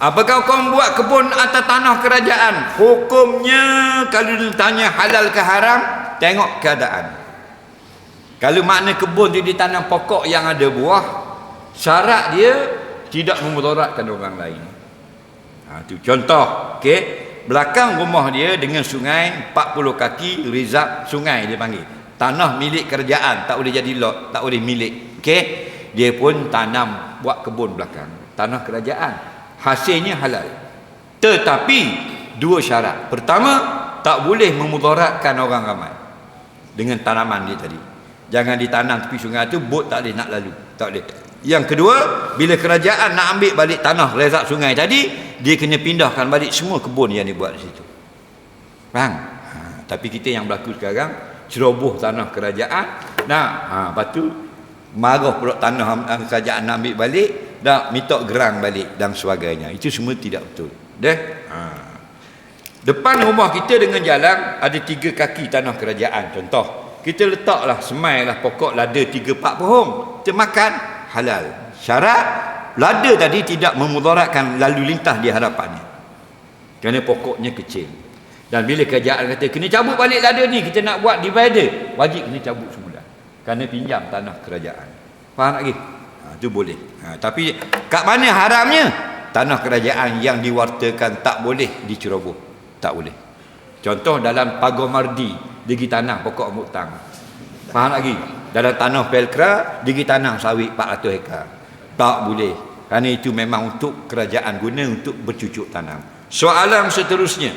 Apakah kau buat kebun atas tanah kerajaan? Hukumnya kalau ditanya halal ke haram, tengok keadaan. Kalau makna kebun dia ditanam pokok yang ada buah, syarat dia tidak memudaratkan orang lain. Ha, tu contoh, okey. Belakang rumah dia dengan sungai 40 kaki rizab sungai dia panggil. Tanah milik kerajaan, tak boleh jadi lot, tak boleh milik. Okey. Dia pun tanam buat kebun belakang. Tanah kerajaan. Hasilnya halal. Tetapi dua syarat. Pertama, tak boleh memudaratkan orang ramai dengan tanaman dia tadi. Jangan ditanam tepi sungai tu bot tak boleh nak lalu. Tak boleh. Yang kedua, bila kerajaan nak ambil balik tanah rezak sungai tadi, dia kena pindahkan balik semua kebun yang dibuat di situ. Faham? Ha, tapi kita yang berlaku sekarang, ceroboh tanah kerajaan, nak, ha, lepas tu, marah pula tanah ha, kerajaan nak ambil balik, nak minta gerang balik dan sebagainya. Itu semua tidak betul. Deh? Ha. Depan rumah kita dengan jalan, ada tiga kaki tanah kerajaan. Contoh, kita letaklah semailah pokok lada tiga empat pohon kita makan halal syarat lada tadi tidak memudaratkan lalu lintas di hadapannya kerana pokoknya kecil dan bila kerajaan kata kena cabut balik lada ni kita nak buat divider wajib kena cabut semula kerana pinjam tanah kerajaan faham lagi ha, tu boleh ha, tapi kat mana haramnya tanah kerajaan yang diwartakan tak boleh diceroboh tak boleh contoh dalam Pagomardi digi tanah pokok mutang. Faham lagi? Dalam tanah pelkra digi tanah sawit 400 hektar. Tak boleh. Kerana itu memang untuk kerajaan guna untuk bercucuk tanam. Soalan seterusnya.